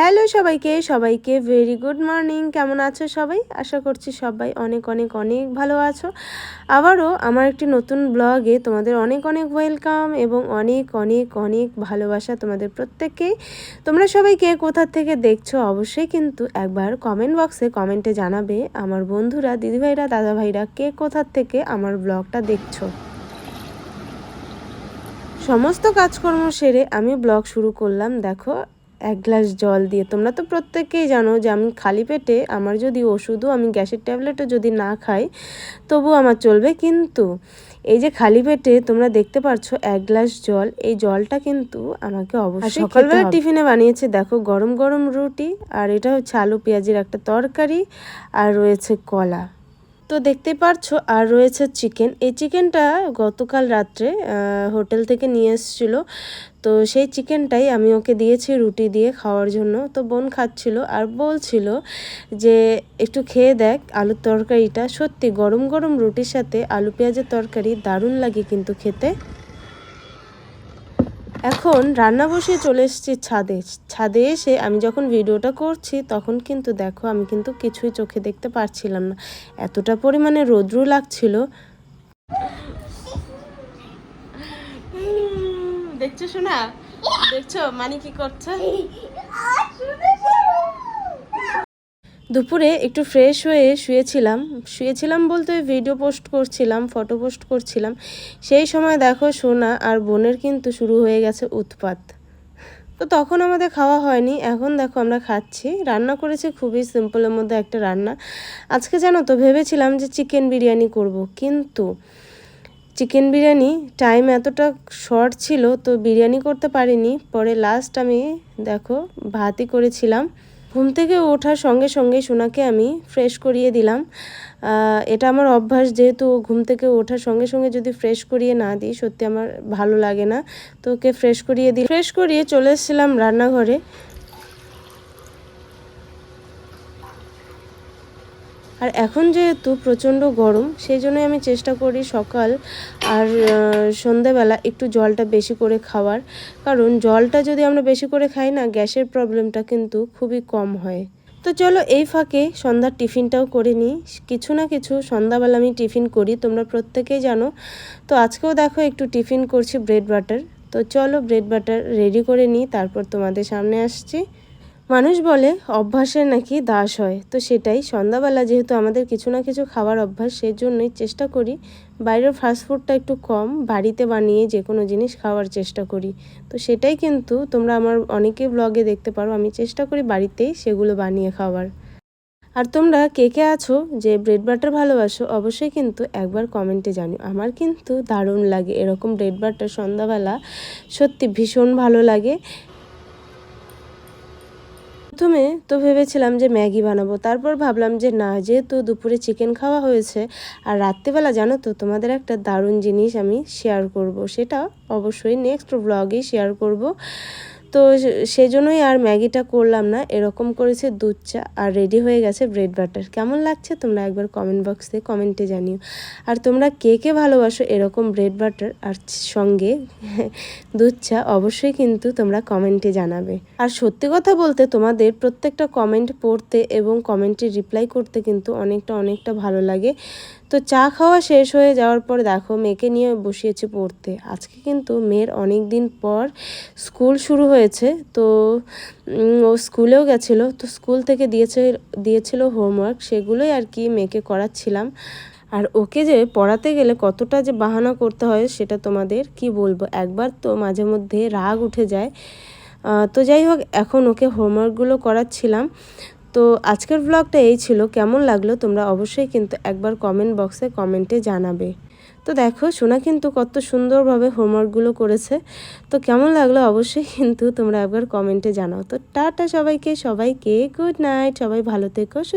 Hello সবাইকে সবাইকে very good morning কেমন আছো সবাই? আশা করছি সবাই অনেক অনেক অনেক ভালো আছো। আবারও আমার একটি নতুন ব্লগে তোমাদের অনেক অনেক ওয়েলকাম এবং অনেক অনেক অনেক ভালোবাসা তোমাদের প্রত্যেককেই তোমরা সবাই কে কোথা থেকে দেখছ অবশ্যই কিন্তু একবার কমেন্ট বক্সে কমেন্টে জানাবে আমার বন্ধুরা, দিদিভাইরা, দাদাভাইরা কে কোথার থেকে আমার ব্লগটা দেখছ। সমস্ত কাজকর্ম সেরে আমি ব্লগ শুরু করলাম। দেখো এক গ্লাস জল দিয়ে। তোমরা তো প্রত্যেকেই জানো যে আমি খালি পেটে আমার যদি ওষুধও আমি গ্যাসের ট্যাবলেটও যদি না খাই তবু আমার চলবে। কিন্তু এই যে খালি পেটে তোমরা দেখতে পারছ এক গ্লাস জল এই জলটা কিন্তু আমাকে অবশ্যই সকালবেলা টিফিনে বানিয়েছে দেখো গরম গরম রুটি আর এটা হচ্ছে আলু পেঁয়াজের একটা তরকারি আর রয়েছে কলা। তো দেখতে পারছ, আর রয়েছে চিকেন। এই চিকেনটা গতকাল রাত্রে হোটেল থেকে নিয়ে এসেছিল। তো সেই চিকেনটাই আমি ওকে দিয়েছি রুটি দিয়ে খাওয়ার জন্য। তো বোন খাচ্ছিল আর বলছিল যে, একটু খেয়ে দেখ আলুর তরকারিটা। সত্যি, গরম গরম রুটির সাথে আলু পেঁয়াজের তরকারি দারুণ লাগে কিন্তু খেতে। এখন রান্না বসে চলে এসেছি ছাদে। ছাদে এসে আমি যখন ভিডিওটা করছি তখন কিন্তু দেখো আমি কিন্তু কিছুই চোখে দেখতে পারছিলাম না। এতটা পরিমাণে রৌদ্র লাগছিল। দেখছ শোনা দেখছ? মানে কি করছে? দুপুরে একটু ফ্রেশ হয়ে শুয়েছিলাম। শুয়েছিলাম বলতে ভিডিও পোস্ট করছিলাম ফটো পোস্ট করছিলাম। সেই সময় দেখো সোনা আর বোনের কিন্তু শুরু হয়ে গেছে উৎপাত। তো তখন আমাদের খাওয়া হয়নি, এখন দেখো আমরা খাচ্ছি। রান্না করেছি খুবই সিম্পলের মধ্যে একটা রান্না। আজকে জানো তো, ভেবেছিলাম যে চিকেন বিরিয়ানি করব, কিন্তু চিকেন বিরিয়ানি টাইম এতটা শর্ট ছিল, তো বিরিয়ানি করতে পারিনি। পরে লাস্ট আমি দেখো ভাতই করেছিলাম। ঘুম থেকে ওঠার সঙ্গে সঙ্গে সোনাকে আমি ফ্রেশ করিয়ে দিলাম। এটা আমার অভ্যাস যেহেতু ঘুম থেকে ওঠার সঙ্গে সঙ্গে যদি ফ্রেশ করিয়ে না দিই, সত্যি আমার ভালো লাগে না। তো ওকে ফ্রেশ করিয়ে দিই ফ্রেশ করিয়ে চলে এসেছিলাম রান্নাঘরে। আর এখন যেহেতু প্রচণ্ড গরম, সেই জন্যই আমি চেষ্টা করি সকাল আর সন্ধেবেলা একটু জলটা বেশি করে খাওয়ার। কারণ জলটা যদি আমরা বেশি করে খাই না, গ্যাসের প্রবলেমটা কিন্তু খুবই কম হয়। তো চলো এই ফাঁকে সন্ধ্যার টিফিনটাও করে নিই। কিছু না কিছু সন্ধ্যাবেলা আমি টিফিন করি, তোমরা প্রত্যেকেই জানো। তো আজকেও দেখো একটু টিফিন করছি ব্রেড বাটার। তো চলো ব্রেড বাটার রেডি করে নিই, তারপর তোমাদের সামনে আসছি। মানুষ বলে অভ্যাসের নাকি দাস হয়, তো সেটাই। সন্ধ্যাবেলা যেহেতু আমাদের কিছু না কিছু খাবার অভ্যাস সেই জন্যই চেষ্টা করি বাইরের ফাস্টফুডটা একটু কম, বাড়িতে বানিয়ে যে কোনো জিনিস খাওয়ার চেষ্টা করি। তো সেটাই কিন্তু তোমরা আমার অনেকে ব্লগে দেখতে পারো, আমি চেষ্টা করি বাড়িতেই সেগুলো বানিয়ে খাওয়ার। আর তোমরা কে কে আছো যে ব্রেড বাটার ভালোবাসো, অবশ্যই কিন্তু একবার কমেন্টে জানিও। আমার কিন্তু দারুণ লাগে এরকম ব্রেড বাটার সন্ধ্যাবেলা, সত্যি ভীষণ ভালো লাগে। প্রথমে তো ভেবেছিলাম যে ম্যাগি বানাবো, তারপর ভাবলাম যে না, যেহেতু দুপুরে চিকেন খাওয়া হয়েছে, আর রাত্রিবেলা জানো তো, তোমাদের একটা দারুণ জিনিস আমি শেয়ার করব, সেটা অবশ্যই নেক্সট ব্লগেই শেয়ার করব। তো সেই জন্যই আর ম্যাগিটা করলাম না। এরকম করেছে দুধ চা আর রেডি হয়ে গেছে ব্রেড বাটার কেমন লাগছে তোমরা একবার কমেন্ট বক্সে কমেন্টে জানিও। আর তোমরা কে কে ভালোবাসো এরকম ব্রেড বাটার আর সঙ্গে দুধ চা অবশ্যই কিন্তু তোমরা কমেন্টে জানাবে। আর সত্যি কথা বলতে তোমাদের প্রত্যেকটা কমেন্ট পড়তে এবং কমেন্টে রিপ্লাই করতে কিন্তু অনেকটা অনেকটা ভালো লাগে। তো চা খাওয়া শেষ হয়ে যাওয়ার পর দেখো মেয়েকে নিয়ে বসিয়েছে পড়তে। আজকে কিন্তু মেয়ের অনেক দিন পর স্কুল শুরু হয়েছে, তো ও স্কুলেও গেছিল, তো স্কুল থেকে দিয়েছে, দিয়েছিল হোমওয়ার্ক সেগুলোই আর কি মেয়েকে করাচ্ছিলাম। আর ওকে যে পড়াতে গেলে কতটা যে বাহানা করতে হয় সেটা তোমাদের কি বলব? একবার তো মাঝে মধ্যে রাগ উঠে যায়। তো যাই হোক, এখন ওকে হোমওয়ার্কগুলো করাচ্ছিলাম। তো আজকের ব্লগটা এই ছিল, কেমন লাগল তোমরা অবশ্যই কিন্তু একবার কমেন্ট বক্সে কমেন্টে জানাবে। তো দেখো, সোনা কিন্তু কত সুন্দরভাবে হোমওয়ার্কগুলো করেছে। তো কেমন লাগল অবশ্যই কিন্তু তোমরা একবার কমেন্টে জানাও। তো টাটা সবাইকে সবাইকে গুড নাইট, সবাই ভালো থেকো